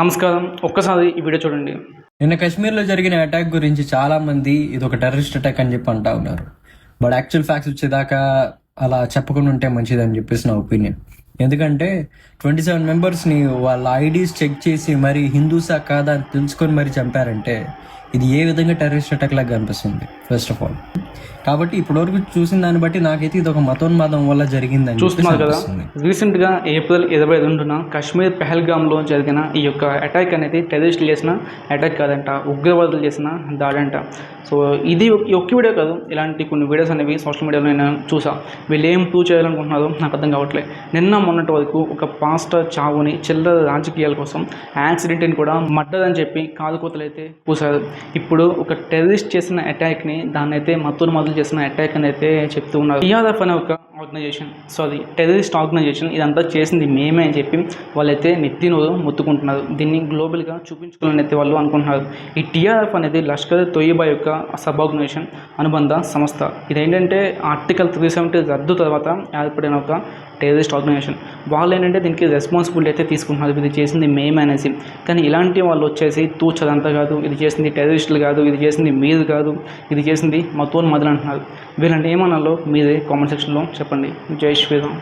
నమస్కారం. ఒక్కసారి ఈ వీడియో చూడండి. నిన్న కాశ్మీర్లో జరిగిన అటాక్ గురించి చాలా మంది ఇది ఒక టెర్రరిస్ట్ అటాక్ అని చెప్పి అంటా ఉన్నారు. బట్ యాక్చువల్ ఫ్యాక్ట్స్ వచ్చేదాకా అలా చెప్పకుండా ఉంటే మంచిదని చెప్పేసి నా ఒపీనియన్ ఎందుకంటే ట్వంటీ సెవెన్ మెంబర్స్ని వాళ్ళ ఐడీస్ చెక్ చేసి మరి హిందూసా కాదా అని తెలుసుకొని మరి చంపారంటే ఇది ఏ విధంగా టెర్రరిస్ట్ అటాక్ లాగా కనిపిస్తుంది? ఫస్ట్ ఆఫ్ ఆల్ కాబట్టి ఇప్పటివరకు చూసిన దాన్ని బట్టి నాకైతే ఇది ఒక మతోన్మాదం వల్ల జరిగిందని చూస్తున్నారు కదా. అనిపిస్తుంది. రీసెంట్గా ఏప్రిల్ ఇరవై రెండున కాశ్మీర్ పెహల్గామ్లో జరిగిన ఈ యొక్క అటాక్ అనేది టెర్రరిస్టులు చేసిన అటాక్ కాదంట ఉగ్రవాదులు చేసిన దాడంట సో ఇది ఒక్క వీడియో కాదు ఇలాంటి కొన్ని వీడియోస్ అనేవి సోషల్ మీడియాలో నేను చూసా. వీళ్ళు ఏం ప్రూవ్ చేయాలనుకుంటున్నారో నాకు అర్థం కావట్లేదు నిన్న మొన్నటి వరకు ఒక పాస్టర్ చావుని చిల్లర రాజకీయాల కోసం యాక్సిడెంట్ని కూడా మడ్డదని చెప్పి కాదుకోతలు అయితే పూసారు ఇప్పుడు ఒక టెర్రరిస్ట్ చేసిన అటాక్ని దాన్నైతే మత్తులు మత్తూరు మొదలు చేసిన అటాక్ అని అయితే చెప్తూ ఉన్నారు. టీఆర్ఎఫ్ అనే ఒక ఆర్గనైజేషన్ సారీ టెర్రరిస్ట్ ఆర్గనైజేషన్ ఇదంతా చేసింది మేమే అని చెప్పి వాళ్ళైతే నెత్తిన మొత్తుకుంటున్నారు. దీన్ని గ్లోబల్గా చూపించుకోవాలని అయితే వాళ్ళు అనుకుంటున్నారు. ఈ టీఆర్ఎఫ్ అనేది లష్కర్ తొయ్యబా యొక్క సబ్ ఆర్గనైజేషన్ అనుబంధ సంస్థ. ఇదేంటంటే ఆర్టికల్ త్రీ సెవెంటీ రద్దు తర్వాత ఏర్పడిన ఒక టెర్రరిస్ట్ ఆర్గనైజేషన్ వాళ్ళు ఏంటంటే దీనికి రెస్పాన్సిబిలిటీ అయితే తీసుకుంటున్నారు. ఇది చేసింది మేమే అనేసి. కానీ ఇలాంటి వాళ్ళు వచ్చేసి తూచదంతా కాదు. ఇది చేసింది టెర్రరిస్టులు కాదు. ఇది చేసింది మీరు కాదు. ఇది చేసింది మతోన్ మొదలు అంటున్నారు. వీళ్ళంటే ఏమన్నాలో మీరే కామెంట్ సెక్షన్లో చెప్పండి. జై శ్రీరామ్